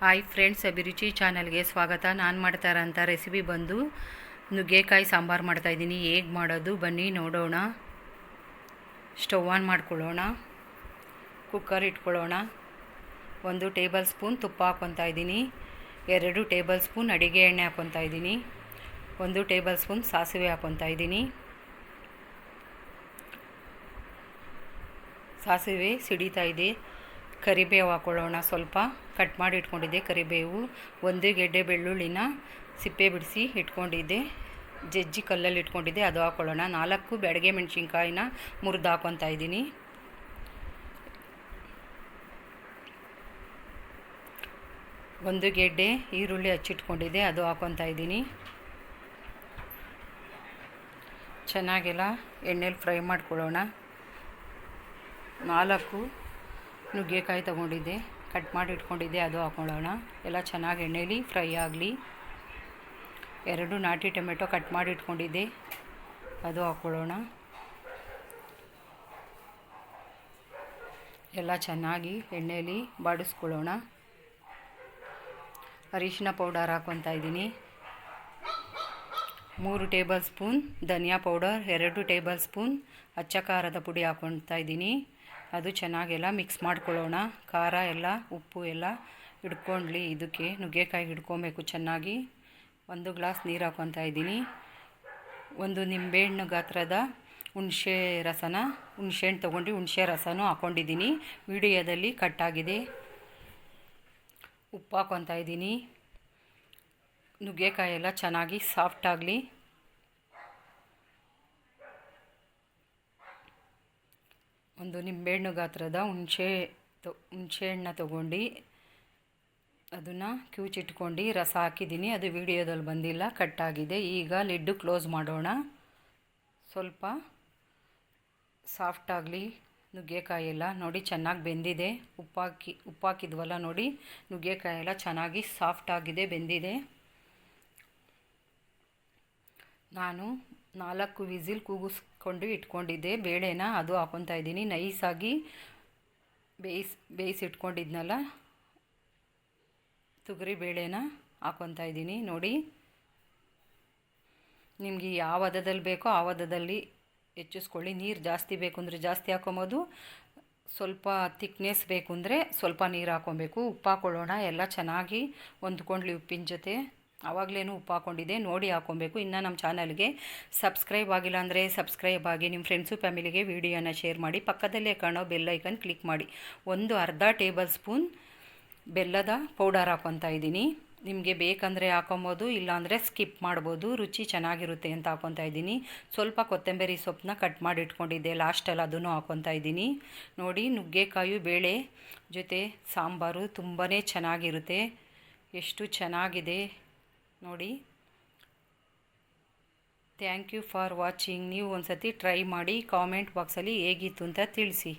Hi friends ಅಭಿರುಚಿ ಚಾನಲ್ಗೆ ಸ್ವಾಗತ. ನಾನು ಮಾಡ್ತಾ ಇರೋಂಥ ರೆಸಿಪಿ ಬಂದು ನುಗ್ಗೆಕಾಯಿ ಸಾಂಬಾರು ಮಾಡ್ತಾಯಿದ್ದೀನಿ ಹೇಗೆ ಮಾಡೋದು ಬನ್ನಿ ನೋಡೋಣ. ಸ್ಟವ್ ಆನ್ ಮಾಡ್ಕೊಳ್ಳೋಣ. ಕುಕ್ಕರ್ ಇಟ್ಕೊಳ್ಳೋಣ. ಒಂದು ಟೇಬಲ್ ಸ್ಪೂನ್ ತುಪ್ಪ ಹಾಕ್ಕೊತಾ ಇದ್ದೀನಿ. ಎರಡು ಟೇಬಲ್ ಸ್ಪೂನ್ ಅಡಿಗೆ ಎಣ್ಣೆ ಹಾಕ್ಕೊತಾ ಇದ್ದೀನಿ. ಒಂದು ಟೇಬಲ್ ಸ್ಪೂನ್ ಸಾಸಿವೆ ಹಾಕ್ಕೊತಾ ಇದ್ದೀನಿ. ಸಾಸಿವೆ ಸಿಡಿತಾ ಇದೆ. ಕರಿಬೇವು ಹಾಕೊಳ್ಳೋಣ. ಸ್ವಲ್ಪ ಕಟ್ ಮಾಡಿ ಇಟ್ಕೊಂಡಿದ್ದೆ ಕರಿಬೇವು. ಒಂದು ಗೆಡ್ಡೆ ಬೆಳ್ಳುಳ್ಳಿನ ಸಿಪ್ಪೆ ಬಿಡಿಸಿ ಇಟ್ಕೊಂಡಿದ್ದೆ. ಜಜ್ಜಿ ಕಲ್ಲಲ್ಲಿ ಇಟ್ಕೊಂಡಿದ್ದೆ. ಅದು ಹಾಕೊಳ್ಳೋಣ. ನಾಲ್ಕು ಬೆಡಗೆ ಮೆಣಸಿನ್ಕಾಯಿನ ಮುರಿದು ಹಾಕ್ಕೊತಾ ಇದ್ದೀನಿ. ಒಂದು ಗೆಡ್ಡೆ ಈರುಳ್ಳಿ ಹಚ್ಚಿಟ್ಕೊಂಡಿದ್ದೆ. ಅದು ಹಾಕ್ಕೊತಾ ಇದ್ದೀನಿ. ಚೆನ್ನಾಗೆಲ್ಲ ಎಣ್ಣೆಲಿ ಫ್ರೈ ಮಾಡ್ಕೊಳ್ಳೋಣ. ನಾಲ್ಕು ನುಗ್ಗೆಕಾಯಿ ತೊಗೊಂಡಿದ್ದೆ. ಕಟ್ ಮಾಡಿ ಇಟ್ಕೊಂಡಿದ್ದೆ, ಅದು ಹಾಕ್ಕೊಳ್ಳೋಣ ಎಲ್ಲ ಚೆನ್ನಾಗಿ ಎಣ್ಣೆಲಿ ಫ್ರೈ ಆಗಲಿ. ಎರಡು ನಾಟಿ ಟೊಮೆಟೊ ಕಟ್ ಮಾಡಿ ಇಟ್ಕೊಂಡಿದ್ದೆ, ಅದು ಹಾಕ್ಕೊಳ್ಳೋಣ ಎಲ್ಲ ಚೆನ್ನಾಗಿ ಎಣ್ಣೆಯಲ್ಲಿ ಬಾಡಿಸ್ಕೊಳ್ಳೋಣ. ಅರಿಶಿನ ಪೌಡರ್ ಹಾಕ್ಕೊತಾ ಇದ್ದೀನಿ. ಮೂರು ಟೇಬಲ್ ಸ್ಪೂನ್ ಧನಿಯಾ ಪೌಡರ್, ಎರಡು ಟೇಬಲ್ ಸ್ಪೂನ್ ಅಚ್ಚ ಖಾರದ ಪುಡಿ ಹಾಕ್ಕೊಳ್ತಾ ಇದ್ದೀನಿ. ಅದು ಚೆನ್ನಾಗೆಲ್ಲ ಮಿಕ್ಸ್ ಮಾಡ್ಕೊಳ್ಳೋಣ. ಖಾರ ಎಲ್ಲ, ಉಪ್ಪು ಎಲ್ಲ ಹಿಡ್ಕೊಂಡ್ಲಿ ಇದಕ್ಕೆ. ನುಗ್ಗೆಕಾಯಿ ಹಿಡ್ಕೊಬೇಕು ಚೆನ್ನಾಗಿ. ಒಂದು ಗ್ಲಾಸ್ ನೀರು ಹಾಕ್ಕೊತಾ ಇದ್ದೀನಿ. ಒಂದು ನಿಂಬೆಹಣ್ಣು ಗಾತ್ರದ ಹುಣಸೆ ರಸನ ಹುಣಸೆಹಣ್ಣು ತೊಗೊಂಡು ಹುಣಸೆ ರಸನೂ ಹಾಕ್ಕೊಂಡಿದ್ದೀನಿ. ವಿಡಿಯೋದಲ್ಲಿ ಕಟ್ಟಾಗಿದೆ ಉಪ್ಪು ಹಾಕ್ಕೊತಾ ಇದ್ದೀನಿ. ನುಗ್ಗೆಕಾಯಿ ಎಲ್ಲ ಚೆನ್ನಾಗಿ ಸಾಫ್ಟ್ ಆಗಲಿ. ಒಂದು ನಿಂಬೆಹಣ್ಣು ಗಾತ್ರದ ಹುಣಸೆ ತೊ ಹುಣಸೆಹಣ್ಣ ತೊಗೊಂಡು, ಅದನ್ನು ಕ್ಯೂಚಿಟ್ಕೊಂಡು ರಸ ಹಾಕಿದ್ದೀನಿ. ಅದು ವಿಡಿಯೋದಲ್ಲಿ ಬಂದಿಲ್ಲ ಕಟ್ಟಾಗಿದೆ ಈಗ ಲಿಡ್ಡು ಕ್ಲೋಸ್ ಮಾಡೋಣ. ಸ್ವಲ್ಪ ಸಾಫ್ಟ್ ಆಗಲಿ ನುಗ್ಗೆಕಾಯಿ ಎಲ್ಲ ನೋಡಿ ಚೆನ್ನಾಗಿ ಬೆಂದಿದೆ. ಉಪ್ಪಾಕಿ, ಉಪ್ಪಾಕಿದ್ವಲ್ಲ ನೋಡಿ ನುಗ್ಗೆಕಾಯಿ ಎಲ್ಲ ಚೆನ್ನಾಗಿ ಸಾಫ್ಟ್ ಆಗಿದೆ, ಬೆಂದಿದೆ. ನಾನು ನಾಲ್ಕು ವಿಸಿಲ್ ಕೂಗಿಸ್ಕೊಂಡು ಇಟ್ಕೊಂಡಿದ್ದೆ, ಬೇಳೆನ ಅದು ಹಾಕೊತಾ ಇದ್ದೀನಿ. ನೈಸಾಗಿ ಬೇಯಿಸ್, ಬೇಯಿಸಿಟ್ಕೊಂಡಿದ್ನಲ್ಲ, ತೊಗರಿ ಬೇಳೆನ ಹಾಕೊತಾ ಇದ್ದೀನಿ. ನೋಡಿ, ನಿಮಗೆ ಯಾವ ಹದದಲ್ಲಿ ಬೇಕೋ ಆ ಹದದಲ್ಲಿ ಹೆಚ್ಚಿಸ್ಕೊಳ್ಳಿ. ನೀರು ಜಾಸ್ತಿ ಬೇಕು ಅಂದರೆ ಜಾಸ್ತಿ ಹಾಕೊಬೋದು, ಸ್ವಲ್ಪ ತಿಕ್ನೆಸ್ ಬೇಕು ಅಂದರೆ ಸ್ವಲ್ಪ ನೀರು ಹಾಕ್ಕೊಬೇಕು ಉಪ್ಪು ಹಾಕೊಳ್ಳೋಣ ಎಲ್ಲ ಚೆನ್ನಾಗಿ ಹೊಂದ್ಕೊಂಡ್ಲಿ ಉಪ್ಪಿನ ಜೊತೆ. ಆವಾಗಲೇನು ಉಪ್ಪು ಹಾಕ್ಕೊಂಡಿದ್ದೆ ನೋಡಿ ಹಾಕ್ಕೊಬೇಕು ಇನ್ನು ನಮ್ಮ ಚಾನಲ್ಗೆ ಸಬ್ಸ್ಕ್ರೈಬ್ ಆಗಿಲ್ಲ ಅಂದರೆ ಸಬ್ಸ್ಕ್ರೈಬ್ ಆಗಿ ನಿಮ್ಮ ಫ್ರೆಂಡ್ಸು ಫ್ಯಾಮಿಲಿಗೆ ವಿಡಿಯೋನ ಶೇರ್ ಮಾಡಿ. ಪಕ್ಕದಲ್ಲೇ ಕಾಣೋ ಬೆಲ್ ಐಕನ್ ಕ್ಲಿಕ್ ಮಾಡಿ. ಒಂದು ಅರ್ಧ ಟೇಬಲ್ ಸ್ಪೂನ್ ಬೆಲ್ಲದ ಪೌಡರ್ ಹಾಕ್ಕೊತಾ ಇದ್ದೀನಿ. ನಿಮಗೆ ಬೇಕಂದರೆ ಹಾಕೊಬೋದು, ಇಲ್ಲಾಂದರೆ ಸ್ಕಿಪ್ ಮಾಡ್ಬೋದು. ರುಚಿ ಚೆನ್ನಾಗಿರುತ್ತೆ ಅಂತ ಹಾಕೊತಾ ಇದ್ದೀನಿ. ಸ್ವಲ್ಪ ಕೊತ್ತಂಬರಿ ಸೊಪ್ಪನ್ನ ಕಟ್ ಮಾಡಿ ಇಟ್ಕೊಂಡಿದ್ದೆ. ಲಾಸ್ಟಲ್ಲಿ ಅದನ್ನು ಹಾಕೊತಾ ಇದ್ದೀನಿ. ನೋಡಿ, ನುಗ್ಗೆಕಾಯಿ ಬೇಳೆ ಜೊತೆ ಸಾಂಬಾರು ತುಂಬಾ ಚೆನ್ನಾಗಿರುತ್ತೆ. ಎಷ್ಟು ಚೆನ್ನಾಗಿದೆ. ನೋಡಿ. ಥ್ಯಾಂಕ್ ಯು ಫಾರ್ ವಾಚಿಂಗ್ ನೀವು ಒಂದು ಸತಿ ಟ್ರೈ ಮಾಡಿ ಕಾಮೆಂಟ್ ಬಾಕ್ಸಲ್ಲಿ ಹೇಗಿತ್ತು ಅಂತ ತಿಳಿಸಿ.